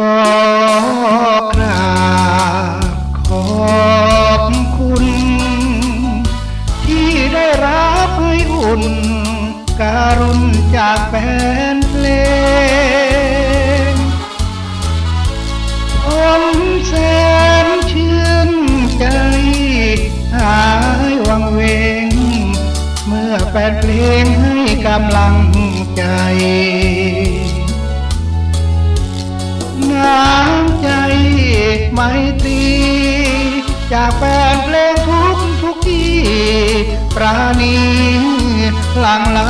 อกราบขอบคุณ ที่ได้รับให้อุ่น การุณจากแฟนเพลงผมแสนชื่นใจ หายวังเวง เมื่อแฟนเพลงให้กำลังใจ ไมตรี จากแฟนเพลงทุกทุกที่ ปราณีหลังไหล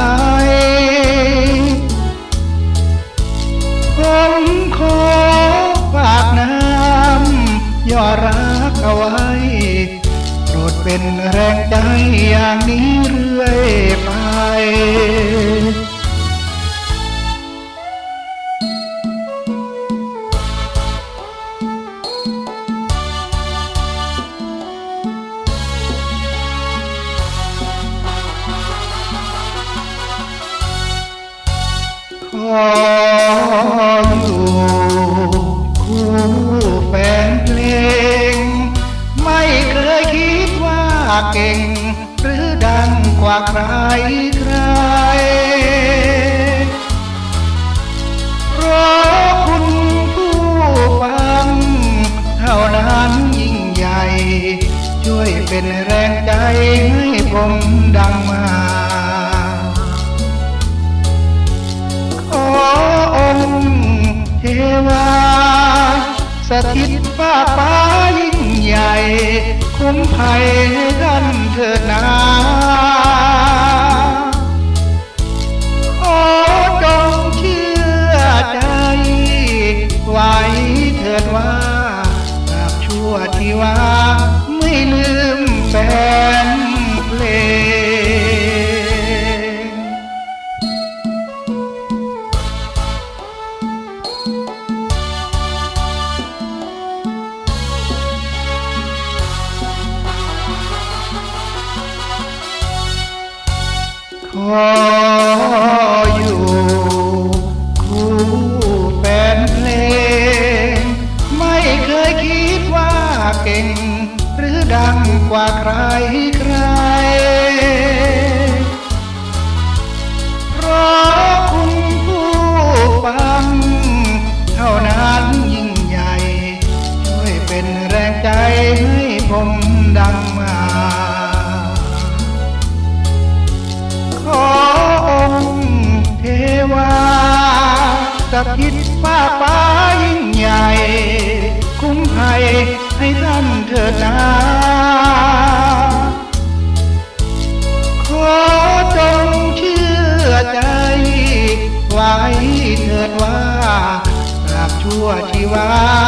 ผมขอฝากน้ำยอดรักเอาไว้โปรดเป็นแรงใจอย่างนี้เรื่อยไป ออยู่คู่แฟนเพลง ไม่เคยคิดว่าเก่ง หรือดังกว่าใครใครเพราะคุณผู้ฟังเท่านั้นยิ่งใหญ่ ช่วยเป็นแรงใจให้ผมดังมา สถิตฟ้าฟ้ายิ่งใหญ่ คุ้มภัยให้ท่านเถิดนา ออยู่คู่แฟนเพลง ไม่เคยคิดว่าเก่ง หรือดังกว่าใครใครเพราะคุณผู้ฟัง เท่านั้นยิ่งใหญ่ ช่วยเป็นแรงใจให้ผมดังมา สถิดฟ้าป้ายิ่งใหญ่ คุ้มภัยให้ท่านเถิดนาขอจงเชื่อใจ ไว้เถิดว่า กราบชั่วชีวาไม่ลื